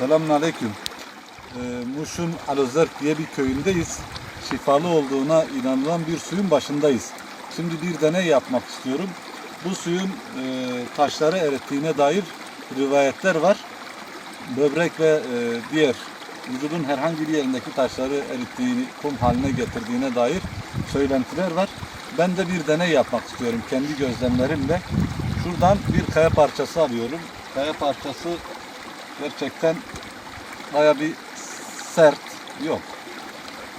Selamun Aleyküm. Ee, Muş'un Alözerk diye bir köyündeyiz. Şifalı olduğuna inanılan bir suyun başındayız. Şimdi bir deney yapmak istiyorum. Bu suyun e, taşları erittiğine dair rivayetler var. Böbrek ve e, diğer vücudun herhangi bir yerindeki taşları erittiğini, kum haline getirdiğine dair söylentiler var. Ben de bir deney yapmak istiyorum kendi gözlemlerimle. Şuradan bir kaya parçası alıyorum. Kaya parçası gerçekten baya bir sert yok.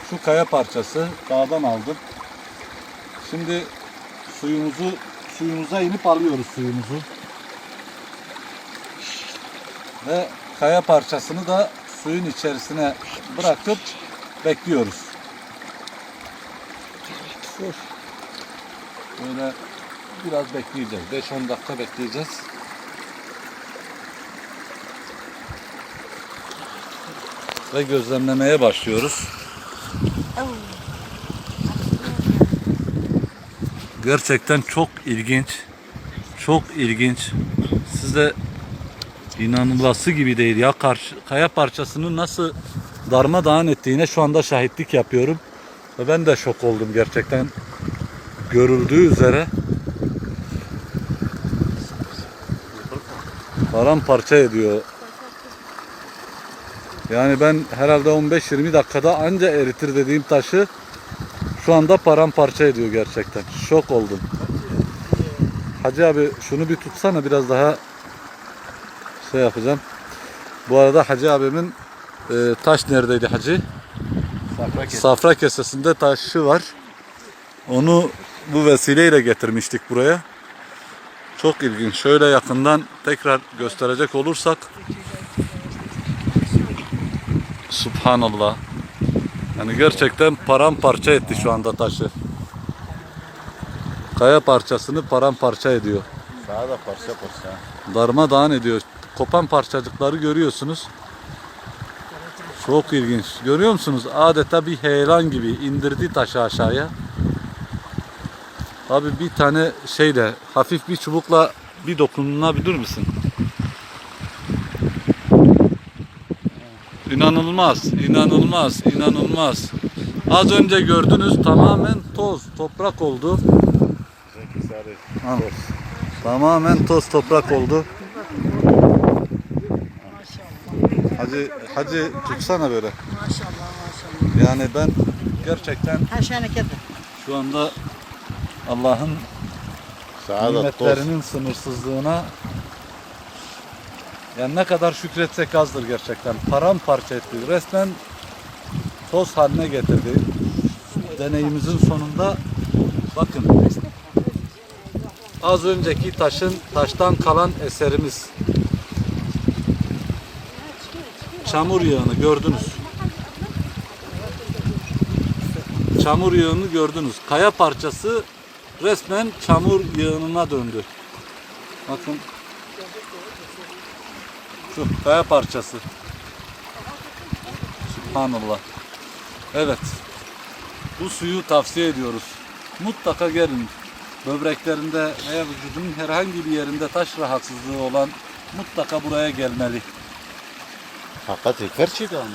Şu kaya parçası dağdan aldım. Şimdi suyumuzu suyumuza inip alıyoruz suyumuzu. Ve kaya parçasını da suyun içerisine bırakıp bekliyoruz. Böyle biraz bekleyeceğiz. 5-10 dakika bekleyeceğiz. Ve gözlemlemeye başlıyoruz. Gerçekten çok ilginç. Çok ilginç. Size inanılası gibi değil ya. Karşı, kaya parçasını nasıl darmadağın ettiğine şu anda şahitlik yapıyorum. Ve ben de şok oldum gerçekten. Görüldüğü üzere paramparça ediyor. Yani ben herhalde 15-20 dakikada anca eritir dediğim taşı şu anda paramparça ediyor gerçekten. Şok oldum. Hacı abi şunu bir tutsana biraz daha şey yapacağım. Bu arada Hacı abimin e, taş neredeydi Hacı? Safra kes. Safra kesesinde taşı var. Onu bu vesileyle getirmiştik buraya. Çok ilginç. Şöyle yakından tekrar gösterecek olursak Subhanallah. Yani gerçekten paramparça etti şu anda taşı. Kaya parçasını paramparça ediyor. Sağa da parça parça. Darmadağın ediyor. Kopan parçacıkları görüyorsunuz. Çok ilginç. Görüyor musunuz? Adeta bir heyelan gibi indirdi taşı aşağıya. Abi bir tane şeyle hafif bir çubukla bir dokunulabilir misin? İnanılmaz, inanılmaz, inanılmaz. Az önce gördünüz tamamen toz, toprak oldu. Ha. Tamamen toz toprak oldu. Hacı, hacı tutsana böyle. Maşallah maşallah. Yani ben gerçekten Her şey hareketli. şu anda Allah'ın Sağa da toz. nimetlerinin sınırsızlığına yani ne kadar şükretsek azdır gerçekten. Paramparça etti. Resmen toz haline getirdi. Deneyimizin sonunda bakın az önceki taşın taştan kalan eserimiz çamur yağını gördünüz. Çamur yağını gördünüz. Kaya parçası resmen çamur yığınına döndü. Bakın. Şu kaya parçası. Subhanallah. Evet. Bu suyu tavsiye ediyoruz. Mutlaka gelin. Böbreklerinde veya vücudunun herhangi bir yerinde taş rahatsızlığı olan mutlaka buraya gelmeli. Hakikat gerçekten.